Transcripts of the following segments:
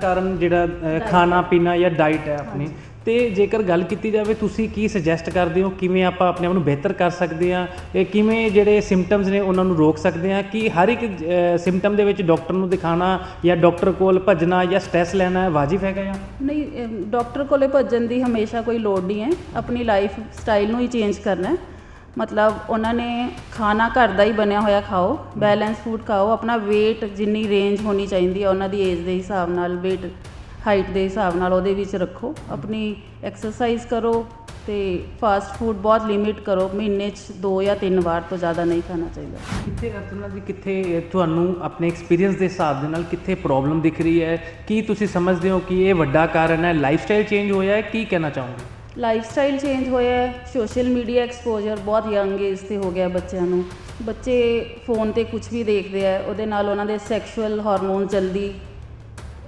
ਕਾਰਨ ਜਿਹੜਾ ਖਾਣਾ ਪੀਣਾ ਜਾਂ ਡਾਈਟ ਹੈ ਆਪਣੀ। ਤੇ ਜੇਕਰ ਗੱਲ ਕੀਤੀ ਜਾਵੇ ਤੁਸੀਂ ਕੀ ਸੁਜੈਸਟ ਕਰਦੇ ਹੋ? ਕਿਵੇਂ ਆਪਾਂ ਆਪਣੇ ਆਪ ਨੂੰ ਬਿਹਤਰ ਕਰ ਸਕਦੇ ਹਾਂ? ਇਹ ਕਿਵੇਂ ਜਿਹੜੇ ਸਿੰਪਟਮਸ ਨੇ ਉਹਨਾਂ ਨੂੰ ਰੋਕ ਸਕਦੇ ਹਾਂ? ਕਿ ਹਰ ਇੱਕ ਸਿੰਪਟਮ ਦੇ ਵਿੱਚ ਡਾਕਟਰ ਨੂੰ ਦਿਖਾਣਾ ਜਾਂ ਡਾਕਟਰ ਕੋਲ ਭੱਜਣਾ ਜਾਂ ਸਟ੍ਰੈਸ ਲੈਣਾ ਹੈ ਵਾਜਿਬ ਹੈਗਾ ਜਾਂ? ਨਹੀਂ ਡਾਕਟਰ ਕੋਲੇ ਭੱਜਣ ਦੀ ਹਮੇਸ਼ਾ ਕੋਈ ਲੋੜ ਨਹੀਂ ਹੈ। ਆਪਣੀ ਲਾਈਫ ਸਟਾਈਲ ਨੂੰ ਹੀ ਚੇਂਜ ਕਰਨਾ ਹੈ। ਮਤਲਬ ਉਹਨਾਂ ਨੇ ਖਾਣਾ ਘਰ ਦਾ ਹੀ ਬਣਿਆ ਹੋਇਆ ਖਾਓ ਬੈਲੈਂਸ ਫੂਡ ਖਾਓ, ਆਪਣਾ ਵੇਟ ਜਿੰਨੀ ਰੇਂਜ ਹੋਣੀ ਚਾਹੀਦੀ ਹੈ ਉਹਨਾਂ ਦੀ ਏਜ ਦੇ ਹਿਸਾਬ ਨਾਲ ਵੇਟ ਹਾਈਟ ਦੇ ਹਿਸਾਬ ਨਾਲ ਉਹਦੇ ਵਿੱਚ ਰੱਖੋ, ਆਪਣੀ ਐਕਸਰਸਾਈਜ਼ ਕਰੋ ਤੇ ਫਾਸਟ ਫੂਡ ਬਹੁਤ ਲਿਮਿਟ ਕਰੋ, ਮਹੀਨੇ 'ਚ ਦੋ ਜਾਂ ਤਿੰਨ ਵਾਰ ਤੋਂ ਜ਼ਿਆਦਾ ਨਹੀਂ ਖਾਣਾ ਚਾਹੀਦਾ। ਕਿੱਥੇ ਅਰਜੁਨਾ ਜੀ, ਕਿੱਥੇ ਤੁਹਾਨੂੰ ਆਪਣੇ ਐਕਸਪੀਰੀਅੰਸ ਦੇ ਹਿਸਾਬ ਦੇ ਨਾਲ ਕਿੱਥੇ ਪ੍ਰੋਬਲਮ ਦਿਖ ਰਹੀ ਹੈ? ਕੀ ਤੁਸੀਂ ਸਮਝਦੇ ਹੋ ਕਿ ਇਹ ਵੱਡਾ ਕਾਰਨ ਹੈ? ਲਾਈਫਸਟਾਈਲ ਚੇਂਜ ਹੋਇਆ ਹੈ? ਕੀ ਕਹਿਣਾ ਚਾਹੋਗੇ? ਲਾਈਫ ਸਟਾਈਲ ਚੇਂਜ ਹੋਇਆ ਸੋਸ਼ਲ ਮੀਡੀਆ ਐਕਸਪੋਜ਼ਰ ਬਹੁਤ ਯੰਗ ਏਜ ਤੇ ਹੋ ਗਿਆ ਬੱਚਿਆਂ ਨੂੰ। ਬੱਚੇ ਫੋਨ ਤੇ ਕੁਝ ਵੀ ਦੇਖਦੇ ਆ, ਉਹਦੇ ਨਾਲ ਉਹਨਾਂ ਦੇ ਸੈਕਸ਼ੂਅਲ ਹਾਰਮੋਨ ਜਲਦੀ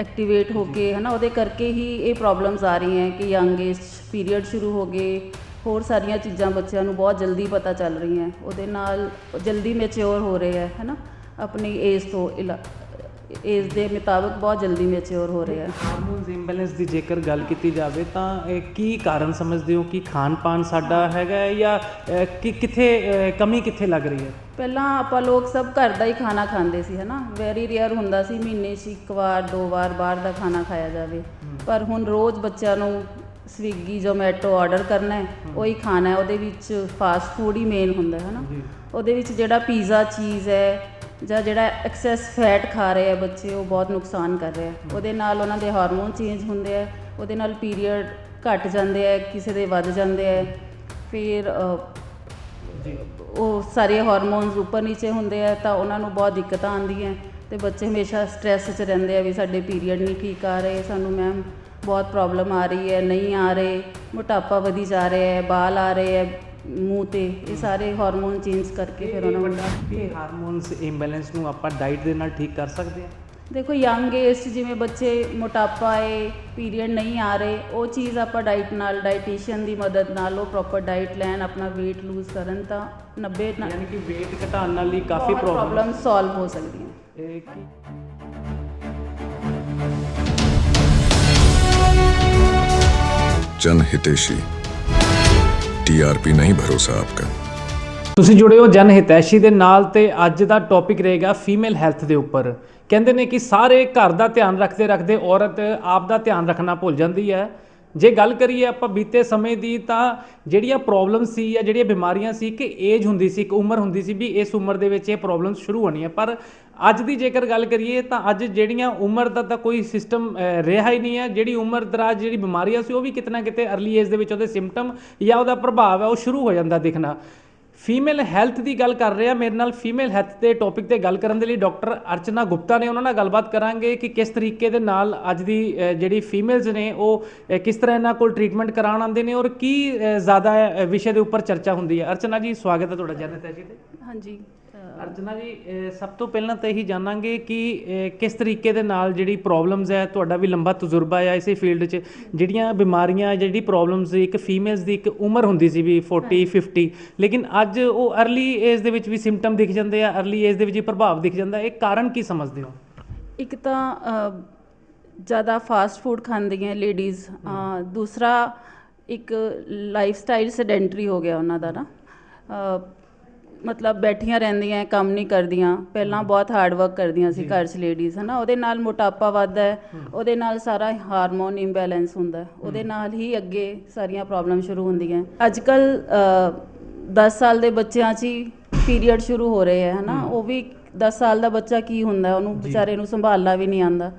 ਐਕਟੀਵੇਟ ਹੋ ਕੇ, ਹਨਾ, ਉਹਦੇ ਕਰਕੇ ਹੀ ਇਹ ਪ੍ਰੋਬਲਮਸ ਆ ਰਹੀਆਂ ਕਿ ਯੰਗ ਏਜ ਪੀਰੀਅਡ ਸ਼ੁਰੂ ਹੋ ਗਏ, ਹੋਰ ਸਾਰੀਆਂ ਚੀਜ਼ਾਂ ਬੱਚਿਆਂ ਨੂੰ ਬਹੁਤ ਜਲਦੀ ਪਤਾ ਚੱਲ ਰਹੀਆਂ ਉਹਦੇ ਨਾਲ ਜਲਦੀ ਮੈਚਿਓਰ ਹੋ ਰਹੇ ਆ ਹਨਾ, ਆਪਣੀ ਏਜ ਤੋਂ ਏਜ ਦੇ ਮੁਤਾਬਕ ਬਹੁਤ ਜਲਦੀ ਮੈਚਿਓਰ ਹੋ ਰਹੇ ਹਾਰਮੋਨਸ ਇੰਬੈਲੈਂਸ ਦੀ ਜੇਕਰ ਗੱਲ ਕੀਤੀ ਜਾਵੇ ਤਾਂ ਇਹ ਕੀ ਕਾਰਨ ਸਮਝਦੇ ਹੋ ਕਿ ਖਾਣ ਪਾਨ ਸਾਡਾ ਹੈਗਾ ਹੈ ਜਾਂ ਕਿ ਕਿੱਥੇ ਕਮੀ ਕਿੱਥੇ ਲੱਗ ਰਹੀ ਹੈ? ਪਹਿਲਾਂ ਆਪਾਂ ਲੋਕ ਸਭ ਘਰ ਦਾ ਹੀ ਖਾਣਾ ਖਾਂਦੇ ਸੀ ਹਨਾ? ਵੈਰੀ ਰੇਅਰ ਹੁੰਦਾ ਸੀ ਮਹੀਨੇ 'ਚ ਇੱਕ ਵਾਰ ਦੋ ਵਾਰ ਬਾਹਰ ਦਾ ਖਾਣਾ ਖਾਇਆ ਜਾਵੇ। ਪਰ ਹੁਣ ਰੋਜ਼ ਬੱਚਿਆਂ ਨੂੰ ਸਵੀਗੀ ਜ਼ੋਮੈਟੋ ਆਰਡਰ ਕਰਨਾ ਹੈ ਉਹੀ ਖਾਣਾ ਹੈ ਉਹਦੇ ਵਿੱਚ ਫਾਸਟ ਫੂਡ ਹੀ ਮੇਨ ਹੁੰਦਾ ਹੈ ਹਨਾ? ਜੀ। ਉਹਦੇ ਵਿੱਚ ਜਿਹੜਾ ਪੀਜ਼ਾ ਚੀਜ਼ ਹੈ ਜਾਂ ਜਿਹੜਾ ਐਕਸੈਸ ਫੈਟ ਖਾ ਰਹੇ ਆ ਬੱਚੇ ਉਹ ਬਹੁਤ ਨੁਕਸਾਨ ਕਰ ਰਿਹਾ ਹੈ ਉਹਦੇ ਨਾਲ ਉਹਨਾਂ ਦੇ ਹਾਰਮੋਨ ਚੇਂਜ ਹੁੰਦੇ ਆ ਉਹਦੇ ਨਾਲ ਪੀਰੀਅਡ ਘਟ ਜਾਂਦੇ ਆ ਕਿਸੇ ਦੇ ਵੱਧ ਜਾਂਦੇ ਆ। ਫਿਰ ਉਹ ਸਾਰੇ ਹਾਰਮੋਨਸ ਉੱਪਰ ਨੀਚੇ ਹੁੰਦੇ ਆ ਤਾਂ ਉਹਨਾਂ ਨੂੰ ਬਹੁਤ ਦਿੱਕਤਾਂ ਆਉਂਦੀਆਂ। ਤੇ ਬੱਚੇ ਹਮੇਸ਼ਾ ਸਟ੍ਰੈਸ 'ਚ ਰਹਿੰਦੇ ਆ ਵੀ ਸਾਡੇ ਪੀਰੀਅਡ ਨਹੀਂ ਠੀਕ ਆ ਰਹੇ ਸਾਨੂੰ ਮੈਮ ਬਹੁਤ ਪ੍ਰੋਬਲਮ ਆ ਰਹੀ ਹੈ ਨਹੀਂ ਆ ਰਹੇ ਮੋਟਾਪਾ ਵਧੀ ਜਾ ਰਿਹਾ ਹੈ ਬਾਲ ਆ ਰਹੇ ਹੈ। ਮੂੰਹ ਤੇ ਇਹ ਸਾਰੇ ਹਾਰਮੋਨ ਚੇਂਜ ਕਰਕੇ ਫਿਰ ਉਹਨਾਂ ਨੂੰ ਇਹ ਹਾਰਮੋਨਸ ਇੰਬੈਲੈਂਸ ਨੂੰ ਆਪਾਂ ਡਾਈਟ ਦੇ ਨਾਲ ਠੀਕ ਕਰ ਸਕਦੇ ਆ ਦੇਖੋ ਯੰਗ ਏਜ ਜਿਵੇਂ ਬੱਚੇ ਮੋਟਾਪਾ ਏ ਪੀਰੀਅਡ ਨਹੀਂ ਆ ਰਹੇ ਉਹ ਚੀਜ਼ ਆਪਾਂ ਡਾਈਟ ਨਾਲ ਡਾਈਟੀਸ਼ੀਅਨ ਦੀ ਮਦਦ ਨਾਲ ਉਹ ਪ੍ਰੋਪਰ ਡਾਈਟ ਲੈਣ ਆਪਣਾ weight lose ਕਰਨ ਤਾਂ 90 ਯਾਨੀ ਕਿ weight ਘਟਾਉਣ ਨਾਲ ਹੀ ਕਾਫੀ ਪ੍ਰੋਬਲਮ ਸੋਲਵ ਹੋ ਸਕਦੀਆਂ। ਇਹ ਕੀ? ਜਨ ਹਿਤੇਸ਼ੀ টিআরপি ਨਹੀਂ, ਭਰੋਸਾ ਆਪਕਾ। ਤੁਸੀਂ ਜੁੜੇ ਹੋ ਜਨ ਹਿਤੈਸ਼ੀ ਦੇ ਨਾਲ ਤੇ ਅੱਜ ਦਾ ਟੌਪਿਕ ਰਹੇਗਾ ਫੀਮੇਲ ਹੈਲਥ ਦੇ ਉੱਪਰ। ਕਹਿੰਦੇ ਨੇ ਕਿ ਸਾਰੇ ਘਰ ਦਾ ਧਿਆਨ ਰੱਖਦੇ ਰੱਖਦੇ ਔਰਤ ਆਪ ਦਾ ਧਿਆਨ ਰੱਖਣਾ ਭੁੱਲ ਜਾਂਦੀ ਹੈ। ਜੇ ਗੱਲ ਕਰੀਏ ਆਪਾਂ ਬੀਤੇ ਸਮੇਂ ਦੀ ਤਾਂ ਜਿਹੜੀਆਂ ਪ੍ਰੋਬਲਮ ਸੀ ਜਾਂ ਜਿਹੜੀਆਂ ਬਿਮਾਰੀਆਂ ਸੀ ਕਿ ਏਜ ਹੁੰਦੀ ਸੀ, ਇੱਕ ਉਮਰ ਹੁੰਦੀ ਸੀ ਵੀ ਇਸ ਉਮਰ ਦੇ ਵਿੱਚ ਇਹ ਪ੍ਰੋਬਲਮਸ ਸ਼ੁਰੂ ਹੋਣੀਆਂ। ਪਰ ਅੱਜ ਦੀ ਜੇਕਰ ਗੱਲ ਕਰੀਏ ਤਾਂ ਅੱਜ ਜਿਹੜੀਆਂ ਉਮਰ ਦਾ ਤਾਂ ਕੋਈ ਸਿਸਟਮ ਰਿਹਾ ਹੀ ਨਹੀਂ ਹੈ। ਜਿਹੜੀ ਉਮਰ ਦਰਾਜ ਜਿਹੜੀ ਬਿਮਾਰੀਆਂ ਸੀ ਉਹ ਵੀ ਕਿਤੇ ਨਾ ਕਿਤੇ ਅਰਲੀ ਏਜ ਦੇ ਵਿੱਚ ਉਹਦੇ ਸਿੰਪਟਮ ਜਾਂ ਉਹਦਾ ਪ੍ਰਭਾਵ ਹੈ ਉਹ ਸ਼ੁਰੂ ਹੋ ਜਾਂਦਾ ਦਿਖਣਾ। ਫੀਮੇਲ ਹੈਲਥ ਦੀ ਗੱਲ ਕਰ ਰਹੇ ਆ ਮੇਰੇ ਨਾਲ ਫੀਮੇਲ ਹੈਲਥ ਦੇ ਟੌਪਿਕ ਤੇ ਗੱਲ ਕਰਨ ਦੇ ਲਈ ਡਾਕਟਰ ਅਰਚਨਾ ਗੁਪਤਾ ਨੇ ਉਹਨਾਂ ਨਾਲ ਗੱਲਬਾਤ ਕਰਾਂਗੇ ਕਿ ਕਿਸ ਤਰੀਕੇ ਦੇ ਨਾਲ ਅੱਜ ਦੀ ਜਿਹੜੀ ਫੀਮੇਲਸ ਨੇ ਉਹ ਕਿਸ ਤਰ੍ਹਾਂ ਇਹਨਾਂ ਕੋਲ ਟ੍ਰੀਟਮੈਂਟ ਕਰਾਉਣ ਆਉਂਦੇ ਨੇ ਔਰ ਕੀ ਜ਼ਿਆਦਾ ਵਿਸ਼ੇ ਦੇ ਉੱਪਰ ਚਰਚਾ ਹੁੰਦੀ ਹੈ। ਅਰਚਨਾ ਜੀ, ਸਵਾਗਤ ਹੈ ਤੁਹਾਡਾ ਜਨਤ ਹੈ ਜੀ ਤੇ। ਹਾਂਜੀ। ਅਰਚਨਾ ਜੀ ਸਭ ਤੋਂ ਪਹਿਲਾਂ ਤਾਂ ਇਹੀ ਜਾਣਾਂਗੇ ਕਿ ਕਿਸ ਤਰੀਕੇ ਦੇ ਨਾਲ ਜਿਹੜੀ ਪ੍ਰੋਬਲਮਸ ਹੈ ਤੁਹਾਡਾ ਵੀ ਲੰਬਾ ਤਜਰਬਾ ਹੈ ਇਸੇ ਫੀਲਡ 'ਚ। ਜਿਹੜੀਆਂ ਬਿਮਾਰੀਆਂ ਜਿਹੜੀ ਪ੍ਰੋਬਲਮਸ ਇੱਕ ਫੀਮੇਲਸ ਦੀ ਇੱਕ ਉਮਰ ਹੁੰਦੀ ਸੀ ਵੀ 40 50 ਲੇਕਿਨ ਅੱਜ ਉਹ ਅਰਲੀ ਏਜ ਦੇ ਵਿੱਚ ਵੀ ਸਿੰਪਟਮ ਦਿਖ ਜਾਂਦੇ ਆ ਅਰਲੀ ਏਜ ਦੇ ਵਿੱਚ ਹੀ ਪ੍ਰਭਾਵ ਦਿਖ ਜਾਂਦਾ ਇਹ ਕਾਰਨ ਕੀ ਸਮਝਦੇ ਹੋ? ਇੱਕ ਤਾਂ ਜ਼ਿਆਦਾ ਫਾਸਟ ਫੂਡ ਖਾਂਦੀਆਂ ਲੇਡੀਜ਼ ਦੂਸਰਾ ਇੱਕ ਲਾਈਫ ਸਟਾਈਲ ਸੈਡੈਂਟਰੀ ਹੋ ਗਿਆ ਉਹਨਾਂ ਦਾ ਨਾ। ਮਤਲਬ ਬੈਠੀਆਂ ਰਹਿੰਦੀਆਂ ਕੰਮ ਨਹੀਂ ਕਰਦੀਆਂ। ਪਹਿਲਾਂ ਬਹੁਤ ਹਾਰਡ ਵਰਕ ਕਰਦੀਆਂ ਸੀ ਘਰ 'ਚ ਲੇਡੀਜ਼ ਹਨਾ? ਉਹਦੇ ਨਾਲ ਮੋਟਾਪਾ ਵੱਧਦਾ ਹੈ ਉਹਦੇ ਨਾਲ ਸਾਰਾ ਹਾਰਮੋਨ ਇੰਬੈਲੈਂਸ ਹੁੰਦਾ ਹੈ। ਉਹਦੇ ਨਾਲ ਹੀ ਅੱਗੇ ਸਾਰੀਆਂ ਪ੍ਰੋਬਲਮ ਸ਼ੁਰੂ ਹੁੰਦੀਆਂ ਅੱਜ ਕੱਲ 10 ਸਾਲ ਦੇ ਬੱਚਿਆਂ 'ਚ ਹੀ ਪੀਰੀਅਡ ਸ਼ੁਰੂ ਹੋ ਰਹੇ ਹੈ ਹਨਾ? ਉਹ ਵੀ 10 ਸਾਲ ਦਾ ਬੱਚਾ ਕੀ ਹੁੰਦਾ ਉਹਨੂੰ ਵਿਚਾਰੇ ਨੂੰ ਸੰਭਾਲਣਾ ਵੀ ਨਹੀਂ ਆਂਦਾ।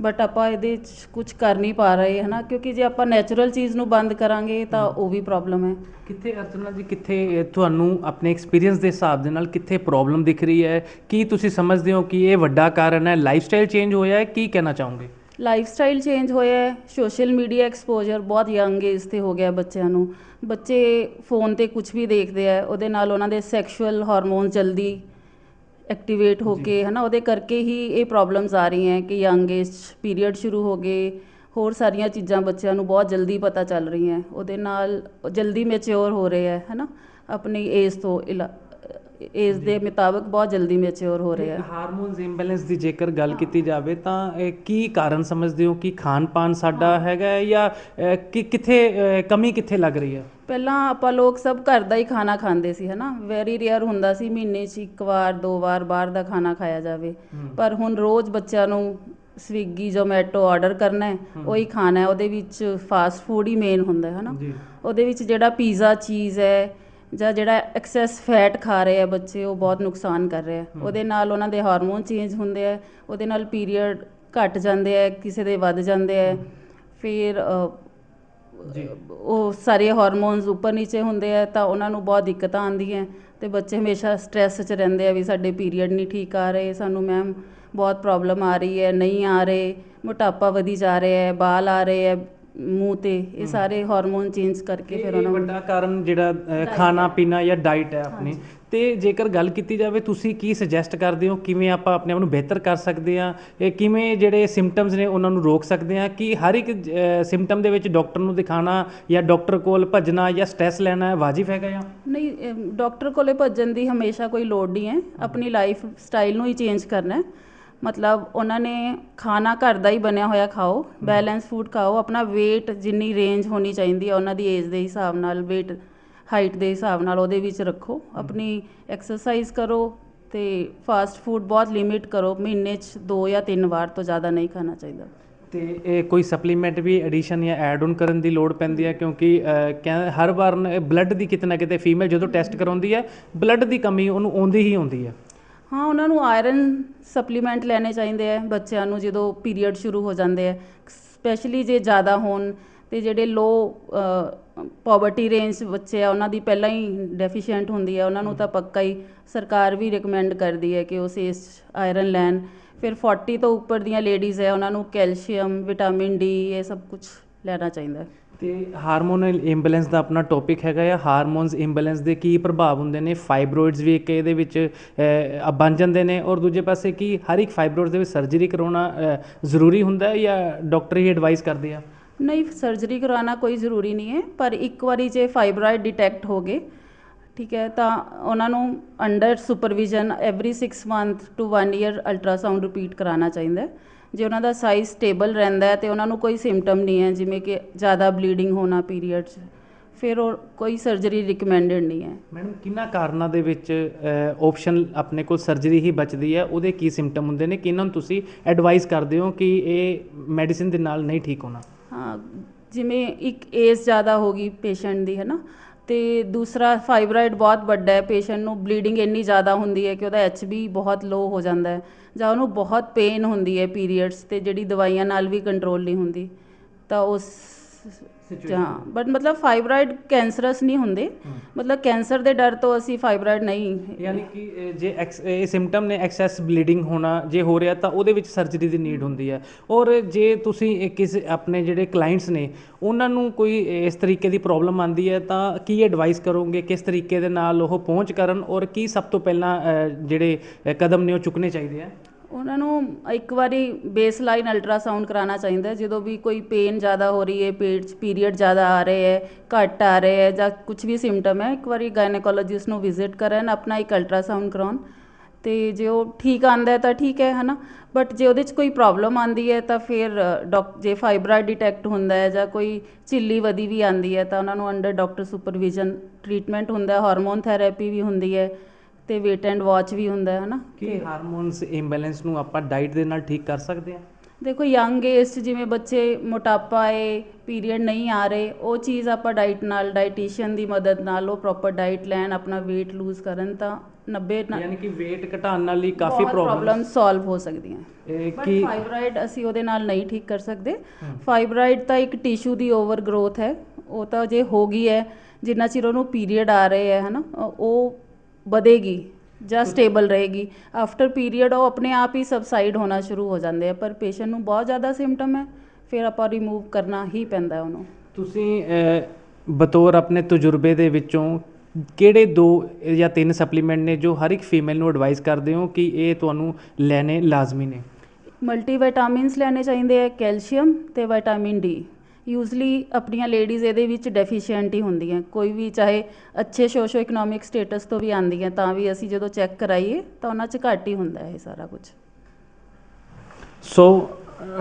ਬਟ ਆਪਾਂ ਇਹਦੇ 'ਚ ਕੁਝ ਕਰ ਨਹੀਂ ਪਾ ਰਹੇ ਹਨਾ? ਕਿਉਂਕਿ ਜੇ ਆਪਾਂ ਨੈਚੁਰਲ ਚੀਜ਼ ਨੂੰ ਬੰਦ ਕਰਾਂਗੇ ਤਾਂ ਉਹ ਵੀ ਪ੍ਰੋਬਲਮ ਹੈ। ਕਿੱਥੇ ਅਰਚਨਾ ਜੀ ਕਿੱਥੇ ਤੁਹਾਨੂੰ ਆਪਣੇ ਐਕਸਪੀਰੀਅੰਸ ਦੇ ਹਿਸਾਬ ਦੇ ਨਾਲ ਕਿੱਥੇ ਪ੍ਰੋਬਲਮ ਦਿਖ ਰਹੀ ਹੈ? ਕੀ ਤੁਸੀਂ ਸਮਝਦੇ ਹੋ ਕਿ ਇਹ ਵੱਡਾ ਕਾਰਨ ਹੈ? ਲਾਈਫਸਟਾਈਲ ਚੇਂਜ ਹੋਇਆ ਹੈ? ਕੀ ਕਹਿਣਾ ਚਾਹੋਗੇ? ਲਾਈਫ ਸਟਾਈਲ ਚੇਂਜ ਹੋਇਆ ਹੈ ਸੋਸ਼ਲ ਮੀਡੀਆ ਐਕਸਪੋਜ਼ਰ ਬਹੁਤ ਯੰਗ ਏਜ ਤੇ ਹੋ ਗਿਆ ਬੱਚਿਆਂ ਨੂੰ। ਬੱਚੇ ਫੋਨ ਤੇ ਕੁਝ ਵੀ ਦੇਖਦੇ ਆ ਉਹਦੇ ਨਾਲ ਉਹਨਾਂ ਦੇ ਸੈਕਸ਼ੂਅਲ ਹਾਰਮੋਨ ਜਲਦੀ ਐਕਟੀਵੇਟ ਹੋ ਕੇ ਹਨਾ ਉਹਦੇ ਕਰਕੇ ਹੀ ਇਹ ਪ੍ਰੋਬਲਮਸ ਆ ਰਹੀਆਂ ਕਿ ਯੰਗ ਏਜ ਪੀਰੀਅਡ ਸ਼ੁਰੂ ਹੋ ਗਏ ਹੋਰ ਸਾਰੀਆਂ ਚੀਜ਼ਾਂ ਬੱਚਿਆਂ ਨੂੰ ਬਹੁਤ ਜਲਦੀ ਪਤਾ ਚੱਲ ਰਹੀਆਂ ਉਹਦੇ ਨਾਲ ਜਲਦੀ ਮੈਚਿਓਰ ਹੋ ਰਹੇ ਆ ਹਨਾ ਆਪਣੀ ਏਜ ਤੋਂ ਏਜ ਦੇ ਮੁਤਾਬਕ ਬਹੁਤ ਜਲਦੀ ਮੈਚੁਰ ਹੋ ਰਹੇ ਆ ਹਾਰਮੋਨਸ ਇੰਬੈਲੈਂਸ ਦੀ ਜੇਕਰ ਗੱਲ ਕੀਤੀ ਜਾਵੇ ਤਾਂ ਕੀ ਕਾਰਨ ਸਮਝਦੇ ਹੋ ਕਿ ਖਾਣ ਪਾਨ ਸਾਡਾ ਹੈਗਾ ਹੈ ਜਾਂ ਕਿ ਕਿੱਥੇ ਕਮੀ ਕਿੱਥੇ ਲੱਗ ਰਹੀ ਹੈ? ਪਹਿਲਾਂ ਆਪਾਂ ਲੋਕ ਸਭ ਘਰ ਦਾ ਹੀ ਖਾਣਾ ਖਾਂਦੇ ਸੀ ਹਨਾ? ਵੈਰੀ ਰੇਅਰ ਹੁੰਦਾ ਸੀ ਮਹੀਨੇ 'ਚ ਇੱਕ ਵਾਰ ਦੋ ਵਾਰ ਬਾਹਰ ਦਾ ਖਾਣਾ ਖਾਇਆ ਜਾਵੇ। ਪਰ ਹੁਣ ਰੋਜ਼ ਬੱਚਿਆਂ ਨੂੰ ਸਵਿਗੀ ਜ਼ੋਮੈਟੋ ਆਰਡਰ ਕਰਨਾ ਹੈ ਉਹੀ ਖਾਣਾ ਹੈ। ਉਹਦੇ ਵਿੱਚ ਫਾਸਟ ਫੂਡ ਹੀ ਮੇਨ ਹੁੰਦਾ ਹੈ ਹਨਾ? ਉਹਦੇ ਵਿੱਚ ਜਿਹੜਾ ਪੀਜ਼ਾ ਚੀਜ਼ ਹੈ ਜਾਂ ਜਿਹੜਾ ਐਕਸੈਸ ਫੈਟ ਖਾ ਰਹੇ ਆ ਬੱਚੇ ਉਹ ਬਹੁਤ ਨੁਕਸਾਨ ਕਰ ਰਿਹਾ ਉਹਦੇ ਨਾਲ ਉਹਨਾਂ ਦੇ ਹਾਰਮੋਨ ਚੇਂਜ ਹੁੰਦੇ ਆ ਉਹਦੇ ਨਾਲ ਪੀਰੀਅਡ ਘਟ ਜਾਂਦੇ ਆ ਕਿਸੇ ਦੇ ਵੱਧ ਜਾਂਦੇ ਆ। ਫਿਰ ਉਹ ਸਾਰੇ ਹਾਰਮੋਨਸ ਉੱਪਰ ਨੀਚੇ ਹੁੰਦੇ ਆ ਤਾਂ ਉਹਨਾਂ ਨੂੰ ਬਹੁਤ ਦਿੱਕਤਾਂ ਆਉਂਦੀਆਂ। ਤੇ ਬੱਚੇ ਹਮੇਸ਼ਾ ਸਟ੍ਰੈਸ 'ਚ ਰਹਿੰਦੇ ਆ ਵੀ ਸਾਡੇ ਪੀਰੀਅਡ ਨਹੀਂ ਠੀਕ ਆ ਰਹੇ ਸਾਨੂੰ ਮੈਮ ਬਹੁਤ ਪ੍ਰੋਬਲਮ ਆ ਰਹੀ ਹੈ ਨਹੀਂ ਆ ਰਹੇ ਮੋਟਾਪਾ ਵਧੀ ਜਾ ਰਿਹਾ ਹੈ ਬਾਲ ਆ ਰਹੇ ਹੈ। ਮੂੰਹ ਤੇ ਇਹ ਸਾਰੇ ਹਾਰਮੋਨ ਚੇਂਜ ਕਰਕੇ ਫਿਰ ਉਹਨਾਂ ਨੂੰ ਵੱਡਾ ਕਾਰਨ ਜਿਹੜਾ ਅ, ਖਾਣਾ ਪੀਣਾ ਜਾਂ ਡਾਈਟ ਹੈ ਆਪਣੀ। ਤੇ ਜੇਕਰ ਗੱਲ ਕੀਤੀ ਜਾਵੇ ਤੁਸੀਂ ਕੀ ਸੁਜੈਸਟ ਕਰਦੇ ਹੋ? ਕਿਵੇਂ ਆਪਾਂ ਆਪਣੇ ਆਪ ਨੂੰ ਬਿਹਤਰ ਕਰ ਸਕਦੇ ਇਹ ਕਿਵੇਂ ਜਿਹੜੇ ਸਿੰਪਟਮਸ ਨੇ ਉਹਨਾਂ ਨੂੰ ਰੋਕ ਸਕਦੇ ਹਾਂ? ਕਿ ਹਰ ਇੱਕ ਸਿੰਪਟਮ ਦੇ ਵਿੱਚ ਡਾਕਟਰ ਨੂੰ ਦਿਖਾਣਾ ਜਾਂ ਡਾਕਟਰ ਕੋਲ ਭੱਜਣਾ ਜਾਂ ਸਟ੍ਰੈਸ ਲੈਣਾ ਹੈ ਵਾਜਿਬ ਹੈਗਾ ਜਾਂ? ਨਹੀਂ ਡਾਕਟਰ ਕੋਲੇ ਭੱਜਣ ਦੀ ਹਮੇਸ਼ਾ ਕੋਈ ਲੋੜ ਨਹੀਂ ਹੈ। ਆਪਣੀ ਲਾਈਫ ਸਟਾਈਲ ਨੂੰ ਹੀ ਚੇਂਜ ਕਰਨਾ ਹੈ। ਮਤਲਬ ਉਹਨਾਂ ਨੇ ਖਾਣਾ ਘਰ ਦਾ ਹੀ ਬਣਿਆ ਹੋਇਆ ਖਾਓ ਬੈਲੈਂਸ ਫੂਡ ਖਾਓ ਆਪਣਾ weight ਜਿੰਨੀ ਰੇਂਜ ਹੋਣੀ ਚਾਹੀਦੀ ਹੈ ਉਹਨਾਂ ਦੀ ਏਜ ਦੇ ਹਿਸਾਬ ਨਾਲ weight ਹਾਈਟ ਦੇ ਹਿਸਾਬ ਨਾਲ ਉਹਦੇ ਵਿੱਚ ਰੱਖੋ। ਆਪਣੀ ਐਕਸਰਸਾਈਜ਼ ਕਰੋ ਤੇ ਫਾਸਟ ਫੂਡ ਬਹੁਤ ਲਿਮਿਟ ਕਰੋ ਮਹੀਨੇ 'ਚ ਦੋ ਜਾਂ ਤਿੰਨ ਵਾਰ ਤੋਂ ਜ਼ਿਆਦਾ ਨਹੀਂ ਖਾਣਾ ਚਾਹੀਦਾ। ਤੇ ਇਹ ਕੋਈ ਸਪਲੀਮੈਂਟ ਵੀ ਐਡੀਸ਼ਨ ਜਾਂ ਐਡ ਆਨ ਕਰਨ ਦੀ ਲੋੜ ਪੈਂਦੀ ਹੈ ਕਿਉਂਕਿ ਹਰ ਵਾਰ ਬਲੱਡ ਦੀ ਕਿਤੇ ਨਾ ਕਿਤੇ ਫੀਮੇਲ ਜਦੋਂ ਟੈਸਟ ਕਰਾਉਂਦੀ ਹੈ ਬਲੱਡ ਦੀ ਕਮੀ ਉਹਨੂੰ ਆਉਂਦੀ ਹੀ ਆਉਂਦੀ ਹੈ ਹਾਂ, ਉਹਨਾਂ ਨੂੰ ਆਇਰਨ ਸਪਲੀਮੈਂਟ ਲੈਣੇ ਚਾਹੀਦੇ ਹੈ ਬੱਚਿਆਂ ਨੂੰ ਜਦੋਂ ਪੀਰੀਅਡ ਸ਼ੁਰੂ ਹੋ ਜਾਂਦੇ ਹੈ ਸਪੈਸ਼ਲੀ ਜੇ ਜ਼ਿਆਦਾ ਹੋਣ ਤੇ ਜਿਹੜੇ ਲੋਅ ਪੋਵਰਟੀ ਰੇਂਜ ਬੱਚੇ ਆ, ਉਹਨਾਂ ਦੀ ਪਹਿਲਾਂ ਹੀ ਡੈਫੀਸ਼ੈਂਟ ਹੁੰਦੀ ਹੈ ਉਹਨਾਂ ਨੂੰ ਤਾਂ ਪੱਕਾ ਹੀ ਸਰਕਾਰ ਵੀ ਰეკਮੈਂਡ ਕਰਦੀ ਹੈ ਕਿ ਉਹ ਸੇਸ ਆਇਰਨ ਲੈਣ। ਫਿਰ 40 ਤੋਂ ਉੱਪਰ ਦੀਆਂ ਲੇਡੀਜ਼ ਹੈ ਉਹਨਾਂ ਨੂੰ ਕੈਲਸ਼ੀਅਮ ਵਿਟਾਮਿਨ ਡੀ ਇਹ ਸਭ ਕੁਝ ਲੈਣਾ ਚਾਹੀਦਾ ਤੇ ਹਾਰਮੋਨਲ ਇੰਬੈਲੈਂਸ ਦਾ ਆਪਣਾ ਟੌਪਿਕ ਹੈਗਾ ਆ। ਹਾਰਮੋਨਸ ਇੰਬੈਲੈਂਸ ਦੇ ਕੀ ਪ੍ਰਭਾਵ ਹੁੰਦੇ ਨੇ? ਫਾਈਬਰੋਇਡਸ ਵੀ ਇੱਕ ਇਹਦੇ ਵਿੱਚ ਬਣ ਜਾਂਦੇ ਨੇ। ਔਰ ਦੂਜੇ ਪਾਸੇ ਕੀ ਹਰ ਇੱਕ ਫਾਈਬਰੋਇਡਸ ਦੇ ਵਿੱਚ ਸਰਜਰੀ ਕਰਾਉਣਾ ਜ਼ਰੂਰੀ ਹੁੰਦਾ ਹੈ ਜਾਂ ਡਾਕਟਰ ਹੀ ਐਡਵਾਈਸ ਕਰਦੇ ਆ? ਨਹੀਂ ਸਰਜਰੀ ਕਰਾਉਣਾ ਕੋਈ ਜ਼ਰੂਰੀ ਨਹੀਂ ਹੈ ਪਰ ਇੱਕ ਵਾਰੀ ਜੇ ਫਾਈਬਰਾਇਡ ਡਿਟੈਕਟ ਹੋ ਗਏ ਠੀਕ ਹੈ ਤਾਂ ਉਹਨਾਂ ਨੂੰ under supervision every 6 month two 1 year ultrasound repeat ਕਰਾਉਣਾ ਚਾਹੀਦਾ ਹੈ। ਜੇ ਉਹਨਾਂ ਦਾ ਸਾਈਜ਼ ਸਟੇਬਲ ਰਹਿੰਦਾ ਹੈ ਤੇ ਉਹਨਾਂ ਨੂੰ ਕੋਈ ਸਿੰਪਟਮ ਨਹੀਂ ਹੈ ਜਿਵੇਂ ਕਿ ਜ਼ਿਆਦਾ ਬਲੀਡਿੰਗ ਹੋਣਾ ਪੀਰੀਅਡ 'ਚ ਫਿਰ ਉਹ ਕੋਈ ਸਰਜਰੀ ਰਿਕਮੈਂਡਡ ਨਹੀਂ ਹੈ। ਮੈਡਮ ਕਿੰਨਾ ਕਾਰਨਾਂ ਦੇ ਵਿੱਚ ਆਪਸ਼ਨ ਆਪਣੇ ਕੋਲ ਸਰਜਰੀ ਹੀ ਬਚਦੀ ਹੈ? ਉਹਦੇ ਕੀ ਸਿੰਪਟਮ ਹੁੰਦੇ ਨੇ? ਕਿਹਨਾਂ ਨੂੰ ਤੁਸੀਂ ਐਡਵਾਈਸ ਕਰਦੇ ਹੋ ਕਿ ਇਹ ਮੈਡੀਸਿਨ ਦੇ ਨਾਲ ਨਹੀਂ ਠੀਕ ਹੋਣਾ? ਹਾਂ ਜਿਵੇਂ ਇੱਕ ਏਜ ਜ਼ਿਆਦਾ ਹੋ ਗਈ ਪੇਸ਼ੈਂਟ ਦੀ ਹੈ ਨਾ? ਅਤੇ ਦੂਸਰਾ ਫਾਈਬਰਾਇਡ ਬਹੁਤ ਵੱਡਾ ਹੈ ਪੇਸ਼ੈਂਟ ਨੂੰ ਬਲੀਡਿੰਗ ਇੰਨੀ ਜ਼ਿਆਦਾ ਹੁੰਦੀ ਹੈ ਕਿ ਉਹਦਾ ਐਚਬੀ ਬਹੁਤ ਲੋਅ ਹੋ ਜਾਂਦਾ ਜਾਂ ਉਹਨੂੰ ਬਹੁਤ ਪੇਨ ਹੁੰਦੀ ਹੈ ਪੀਰੀਅਡਸ ਤੇ ਜਿਹੜੀ ਦਵਾਈਆਂ ਨਾਲ ਵੀ ਕੰਟਰੋਲ ਨਹੀਂ ਹੁੰਦੀ, ਤਾਂ ਉਸ ਹਾਂ ਬਟ ਮਤਲਬ ਫਾਈਬਰਾਇਡ ਕੈਂਸਰਸ ਨਹੀਂ ਹੁੰਦੇ। ਮਤਲਬ ਕੈਂਸਰ ਦੇ ਡਰ ਤੋਂ ਅਸੀਂ ਫਾਈਬਰਾਇਡ ਨਹੀਂ ਯਾਨੀ ਕਿ ਜੇ ਇਹ ਸਿੰਪਟਮ ਨੇ ਐਕਸੈਸ ਬਲੀਡਿੰਗ ਹੋਣਾ ਜੇ ਹੋ ਰਿਹਾ ਤਾਂ ਉਹਦੇ ਵਿੱਚ ਸਰਜਰੀ ਦੀ ਨੀਡ ਹੁੰਦੀ ਹੈ। ਔਰ ਜੇ ਤੁਸੀਂ ਕਿਸੇ ਆਪਣੇ ਜਿਹੜੇ ਕਲਾਇੰਟਸ ਨੇ ਉਹਨਾਂ ਨੂੰ ਕੋਈ ਇਸ ਤਰੀਕੇ ਦੀ ਪ੍ਰੋਬਲਮ ਆਂਦੀ ਹੈ ਤਾਂ ਕੀ ਐਡਵਾਈਸ ਕਰੋਗੇ? ਕਿਸ ਤਰੀਕੇ ਦੇ ਨਾਲ ਉਹ ਪਹੁੰਚ ਕਰਨ? ਔਰ ਕੀ ਸਭ ਤੋਂ ਪਹਿਲਾਂ ਜਿਹੜੇ ਕਦਮ ਨੇ ਉਹ ਚੁੱਕਣੇ ਚਾਹੀਦੇ ਆ? ਉਹਨਾਂ ਨੂੰ ਇੱਕ ਵਾਰੀ ਬੇਸਲਾਈਨ ਅਲਟਰਾਸਾਊਂਡ ਕਰਾਉਣਾ ਚਾਹੀਦਾ ਜਦੋਂ ਵੀ ਕੋਈ ਪੇਨ ਜ਼ਿਆਦਾ ਹੋ ਰਹੀ ਹੈ ਪੇਟ 'ਚ ਪੀਰੀਅਡ ਜ਼ਿਆਦਾ ਆ ਰਹੇ ਹੈ, ਘੱਟ ਆ ਰਹੇ ਹੈ ਜਾਂ ਕੁਝ ਵੀ ਸਿੰਪਟਮ ਹੈ, ਇੱਕ ਵਾਰੀ ਗਾਇਨੇਕੋਲੋਜਿਸਟ ਨੂੰ ਵਿਜ਼ਿਟ ਕਰਨ, ਆਪਣਾ ਇੱਕ ਅਲਟਰਾਸਾਊਂਡ ਕਰਾਉਣ। ਤੇ ਜੇ ਉਹ ਠੀਕ ਆਂਦਾ ਤਾਂ ਠੀਕ ਹੈ, ਹਨਾ? ਬਟ ਜੇ ਉਹਦੇ 'ਚ ਕੋਈ ਪ੍ਰੋਬਲਮ ਆਂਦੀ ਹੈ ਤਾਂ ਫਿਰ ਡਾਕ ਜੇ ਫਾਈਬਰਾਇਡ ਡਿਟੈਕਟ ਹੁੰਦਾ ਹੈ ਜਾਂ ਕੋਈ ਝਿੱਲੀ ਵਧੀ ਵੀ ਆਂਦੀ ਹੈ ਤਾਂ ਉਹਨਾਂ ਨੂੰ ਅੰਡਰ ਡਾਕਟਰ ਸੁਪਰਵਿਜ਼ਨ ਟ੍ਰੀਟਮੈਂਟ ਹੁੰਦਾ ਹੈ ਹਾਰਮੋਨ ਥੈਰੇਪੀ ਵੀ ਹੁੰਦੀ ਹੈ। ਤੇ ਵੇਟ ਐਂਡ ਵਾਚ ਵੀ ਹੁੰਦਾ ਹੈ ਹਨਾ? ਕੀ ਹਾਰਮੋਨਸ ਇੰਬੈਲੈਂਸ ਨੂੰ ਆਪਾਂ ਡਾਈਟ ਦੇ ਨਾਲ ਠੀਕ ਕਰ ਸਕਦੇ ਆ ਦੇਖੋ ਯੰਗ ਏਜ 'ਚ ਜਿਵੇਂ ਬੱਚੇ ਮੋਟਾਪਾ ਹੈ ਪੀਰੀਅਡ ਨਹੀਂ ਆ ਰਹੇ ਉਹ ਚੀਜ਼ ਆਪਾਂ ਡਾਈਟ ਨਾਲ ਡਾਈਟੀਸ਼ੀਅਨ ਦੀ ਮਦਦ ਨਾਲ ਉਹ ਪ੍ਰੋਪਰ ਡਾਈਟ ਲੈਣ ਆਪਣਾ weight ਲੂਜ਼ ਕਰਨ ਤਾਂ 90 ਯਾਨੀ ਕਿ weight ਘਟਾਉਣ ਨਾਲ ਹੀ ਕਾਫੀ ਪ੍ਰੋਬਲਮ ਸੋਲਵ ਹੋ ਸਕਦੀਆਂ। ਇਹ ਕੀ ਫਾਈਬਰਾਇਡ ਅਸੀਂ ਉਹਦੇ ਨਾਲ ਨਹੀਂ ਠੀਕ ਕਰ ਸਕਦੇ। ਫਾਈਬਰਾਇਡ ਤਾਂ ਇੱਕ ਟਿਸ਼ੂ ਦੀ ਓਵਰ ਗਰੋਥ ਹੈ। ਉਹ ਤਾਂ ਜੇ ਹੋ ਗਈ ਹੈ ਜਿੰਨਾ ਚਿਰ ਉਹਨੂੰ ਪੀਰੀਅਡ ਆ ਰਹੇ ਹੈ ਹਨਾ ਉਹ ਵਧੇਗੀ ਜਾਂ ਸਟੇਬਲ ਰਹੇਗੀ। ਆਫਟਰ ਪੀਰੀਅਡ ਉਹ ਆਪਣੇ ਆਪ ਹੀ ਸਬਸਾਈਡ ਹੋਣਾ ਸ਼ੁਰੂ ਹੋ ਜਾਂਦੇ ਆ ਪਰ ਪੇਸ਼ੈਂਟ ਨੂੰ ਬਹੁਤ ਜ਼ਿਆਦਾ ਸਿੰਪਟਮ ਹੈ ਫਿਰ ਆਪਾਂ ਰਿਮੂਵ ਕਰਨਾ ਹੀ ਪੈਂਦਾ ਹੈ ਉਹਨੂੰ। ਤੁਸੀਂ ਬਤੌਰ ਆਪਣੇ ਤਜਰਬੇ ਦੇ ਵਿੱਚੋਂ ਕਿਹੜੇ ਦੋ ਜਾਂ ਤਿੰਨ ਸਪਲੀਮੈਂਟ ਨੇ ਜੋ ਹਰ ਇੱਕ ਫੀਮੇਲ ਨੂੰ ਐਡਵਾਈਸ ਕਰਦੇ ਹੋ ਕਿ ਇਹ ਤੁਹਾਨੂੰ ਲੈਣੇ ਲਾਜ਼ਮੀ ਨੇ? ਮਲਟੀ ਵਿਟਾਮਿਨਸ ਲੈਣੇ ਚਾਹੀਦੇ ਆ ਕੈਲਸ਼ੀਅਮ ਤੇ ਵਿਟਾਮਿਨ ਡੀ ਯੂਜ਼ਲੀ ਆਪਣੀਆਂ ਲੇਡੀਜ਼ ਇਹਦੇ ਵਿੱਚ ਡੈਫੀਸ਼ੀਐਂਟ ਹੀ ਹੁੰਦੀਆਂ। ਕੋਈ ਵੀ ਚਾਹੇ ਅੱਛੇ ਸੋਸ਼ੋ ਇਕਨੋਮਿਕ ਸਟੇਟਸ ਤੋਂ ਵੀ ਆਉਂਦੀਆਂ ਤਾਂ ਵੀ ਅਸੀਂ ਜਦੋਂ ਚੈੱਕ ਕਰਾਈਏ ਤਾਂ ਉਹਨਾਂ 'ਚ ਘੱਟ ਹੀ ਹੁੰਦਾ ਇਹ ਸਾਰਾ ਕੁਝ। ਸੋ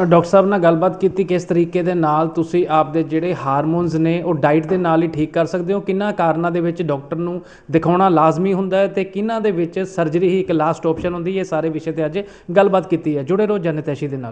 ਅ, ਡਾਕਟਰ ਸਾਹਿਬ ਨਾਲ ਗੱਲਬਾਤ ਕੀਤੀ ਕਿਸ ਤਰੀਕੇ ਦੇ ਨਾਲ ਤੁਸੀਂ ਆਪਦੇ ਜਿਹੜੇ ਹਾਰਮੋਨਸ ਨੇ ਉਹ ਡਾਈਟ ਦੇ ਨਾਲ ਹੀ ਠੀਕ ਕਰ ਸਕਦੇ ਹੋ? ਕਿੰਨਾ ਕਾਰਨਾਂ ਦੇ ਵਿੱਚ ਡਾਕਟਰ ਨੂੰ ਦਿਖਾਉਣਾ ਲਾਜ਼ਮੀ ਹੁੰਦਾ ਹੈ ਤੇ ਕਿੰਨਾ ਦੇ ਵਿੱਚ ਸਰਜਰੀ ਹੀ ਇੱਕ ਲਾਸਟ ਆਪਸ਼ਨ ਹੁੰਦੀ ਹੈ? ਇਹ ਸਾਰੇ ਵਿਸ਼ੇ ਤੇ ਅੱਜ ਗੱਲਬਾਤ ਕੀਤੀ ਹੈ। ਜੁੜੇ ਰਹੋ ਜਨਤੈਸ਼ੀ ਦੇ ਨਾਲ।